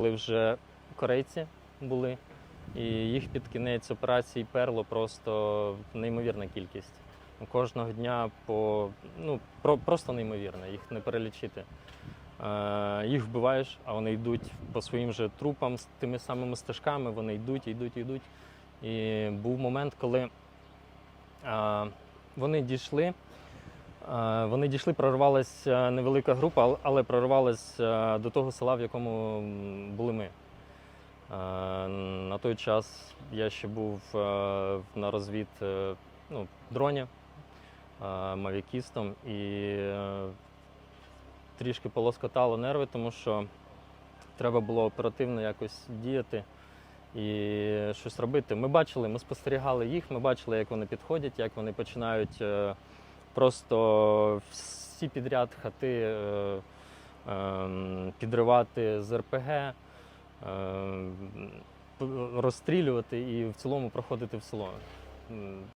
Коли вже корейці були, і їх під кінець операції перло просто неймовірна кількість. Кожного дня по ну про, просто неймовірно, їх не перелічити. Е, їх вбиваєш, а вони йдуть по своїм же трупам з тими самими стежками, вони йдуть, йдуть, йдуть. І був момент, коли е, вони дійшли. Е, Вони дійшли, прорвалася невелика група, але прорвалася до того села, в якому були ми. Е, На той час я ще був е, на розвід е, ну, дроні е, мавікістом і е, трішки полоскотало нерви, тому що треба було оперативно якось діяти і щось робити. Ми бачили, ми спостерігали їх, ми бачили, як вони підходять, як вони починають е, просто всі підряд хати е, е, підривати з РПГ, е, розстрілювати і в цілому проходити в село.